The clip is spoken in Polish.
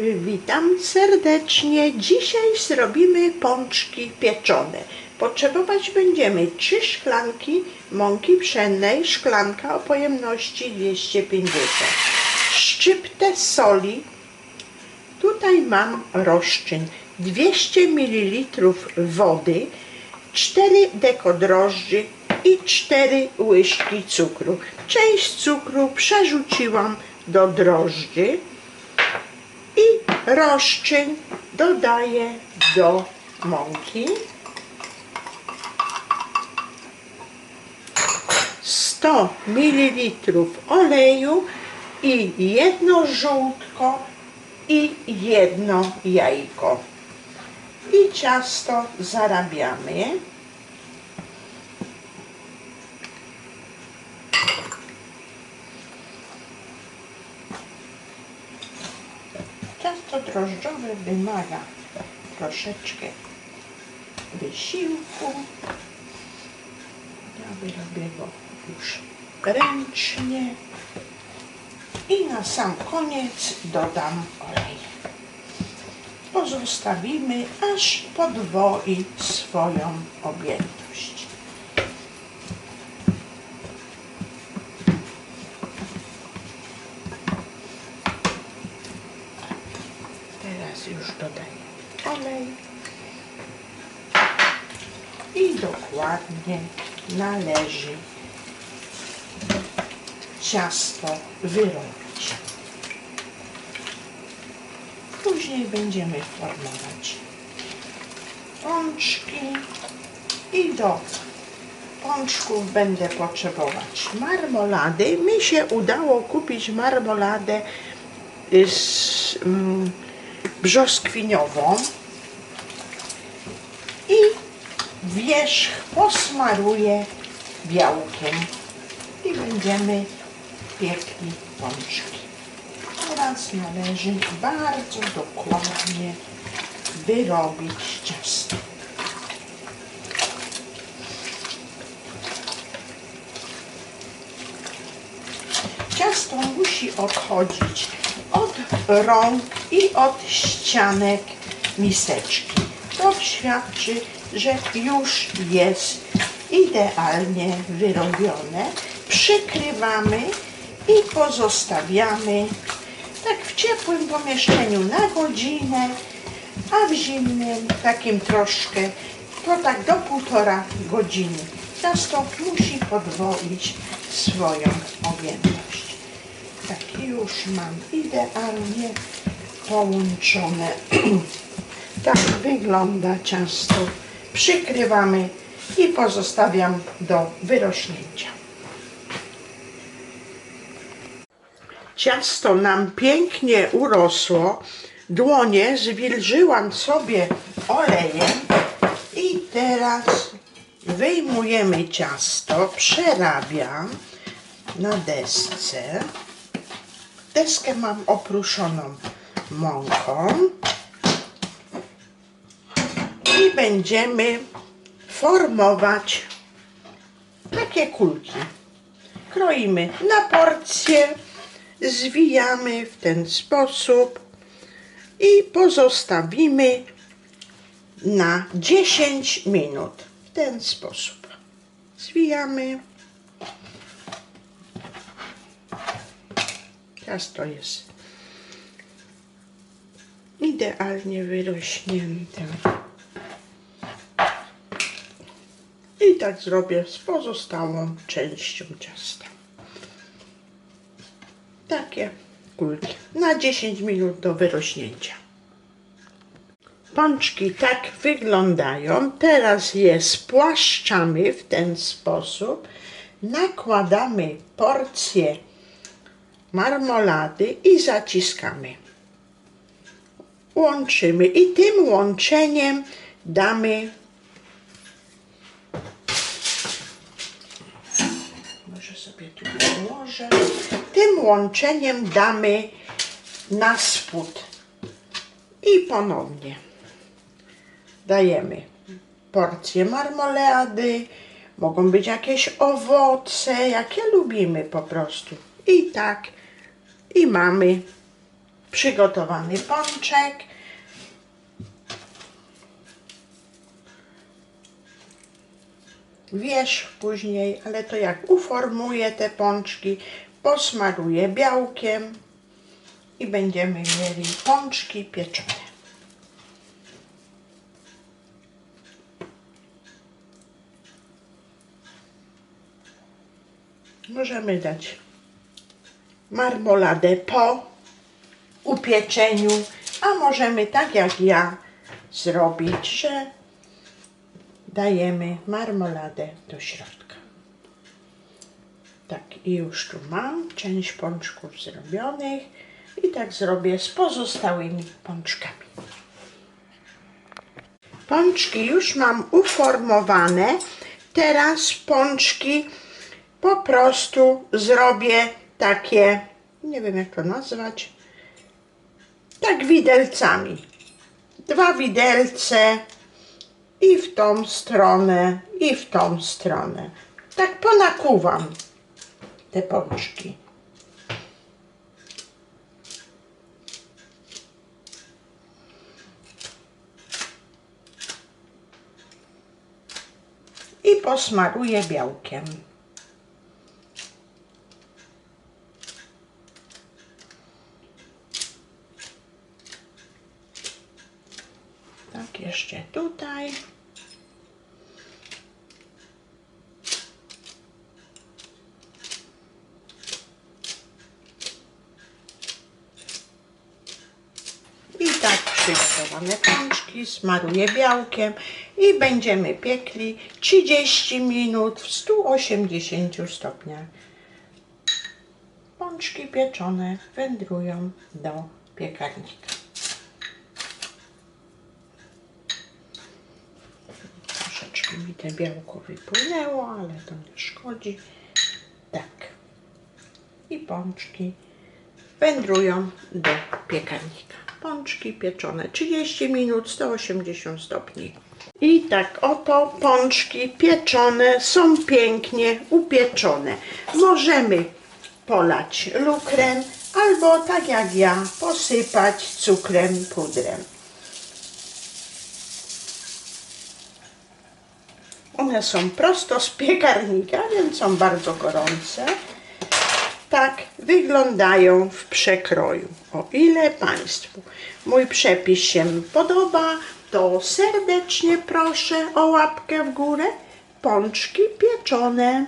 Witam serdecznie. Dzisiaj zrobimy pączki pieczone. Potrzebować będziemy 3 szklanki mąki pszennej, szklanka o pojemności 250, szczyptę soli. Tutaj mam rozczyn 200 ml wody, 4 dekodrożdży i 4 łyżki cukru. Część cukru przerzuciłam do drożdży i rozczyn dodaję do mąki. 100 ml oleju i jedno żółtko i jedno jajko. I ciasto zarabiamy. Ciasto drożdżowe wymaga troszeczkę wysiłku. Ja wyrobię go już ręcznie. I na sam koniec dodam olej. Pozostawimy, aż podwoi swoją objętość. Teraz już dodaję olej i dokładnie należy ciasto wyrobić. Później będziemy formować pączki i do pączków będę potrzebować marmolady. Mi się udało kupić marmoladę z mm, brzoskwiniową i wierzch posmaruję białkiem i będziemy piekli pączki. Teraz należy bardzo dokładnie wyrobić ciasto. Ciasto musi odchodzić od rąk i od ścianek miseczki. To świadczy, że już jest idealnie wyrobione. Przykrywamy i pozostawiamy tak w ciepłym pomieszczeniu na godzinę, a w zimnym takim troszkę to tak do półtora godziny. Ciasto musi podwoić swoją objętość. Tak już mam idealnie połączone. tak wygląda ciasto. Przykrywamy i pozostawiam do wyrośnięcia. Ciasto nam pięknie urosło. Dłonie zwilżyłam sobie olejem i teraz wyjmujemy ciasto, przerabiam na desce. Deskę mam opruszoną mąką i będziemy formować takie kulki. Kroimy na porcje, zwijamy w ten sposób i pozostawimy na 10 minut. W ten sposób. Zwijamy. Ciasto jest idealnie wyrośnięte. I tak zrobię z pozostałą częścią ciasta. Takie kulki na 10 minut do wyrośnięcia. Pączki tak wyglądają. Teraz je spłaszczamy w ten sposób. Nakładamy porcję marmolady i zaciskamy. Łączymy i tym łączeniem damy może sobie tu położę. Tym łączeniem damy na spód. I ponownie dajemy porcję marmolady, mogą być jakieś owoce, jakie lubimy po prostu. I tak, i mamy przygotowany pączek. Wierzch później, ale to jak uformuję te pączki, posmaruję białkiem i będziemy mieli pączki pieczone. Możemy dać marmoladę po upieczeniu, a możemy tak jak ja zrobić, że dajemy marmoladę do środka. Tak, i już tu mam część pączków zrobionych i tak zrobię z pozostałymi pączkami. Pączki już mam uformowane. Teraz pączki po prostu zrobię takie, nie wiem jak to nazwać, tak widelcami. Dwa widelce i w tą stronę, i w tą stronę. Tak ponakuwam te pączki. I posmaruję białkiem. Tak, jeszcze tutaj. I tak przygotowane pączki smaruję białkiem i będziemy piekli 30 minut w 180 stopniach. Pączki pieczone wędrują do piekarnika. Troszeczkę mi te białko wypłynęło, ale to nie szkodzi. Tak. I pączki wędrują do piekarnika. Pączki pieczone 30 minut, 180 stopni. I tak oto pączki pieczone są pięknie upieczone. Możemy polać lukrem albo tak jak ja posypać cukrem pudrem. One są prosto z piekarnika, więc są bardzo gorące. Tak wyglądają w przekroju. O ile Państwu mój przepis się podoba, to serdecznie proszę o łapkę w górę. Pączki pieczone.